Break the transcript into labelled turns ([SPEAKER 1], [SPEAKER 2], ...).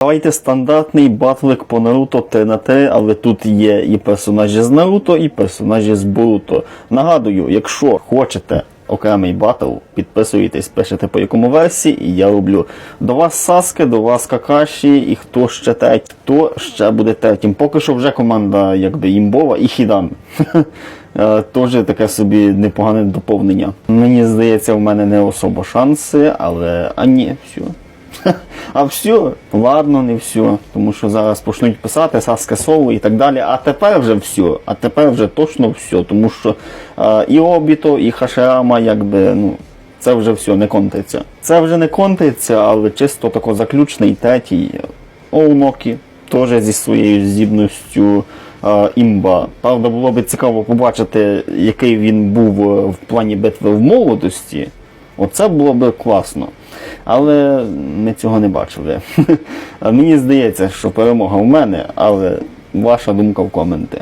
[SPEAKER 1] Давайте стандартний батлик по Наруто 3 на 3, але тут є і персонажі з Наруто, і персонажі з Боруто. Нагадую, якщо хочете окремий батл, підписуєтесь, пишете по якому версії, і я роблю. До вас Саске, до вас Какаші, і хто ще третій, хто ще буде третім. Поки що вже команда якби імбова і Хідан. Е, Теж таке собі непогане доповнення. Мені здається, в мене не особо шанси, але а ні, все. А все, ладно, не все, тому що зараз почнуть писати Саске Соло і так далі. А тепер вже все, а тепер вже точно все, тому що е, і Обіто, і Хашерама, якби, ну, це вже все не контиться. Це вже не контиться, але чисто тако заключний третій Оунокі, теж зі своєю здібністю імба. Правда, було б цікаво побачити, який він був е, в плані битви в молодості. Оце було б класно. Але ми цього не бачили. Мені здається, що перемога в мене, але ваша думка в коменти.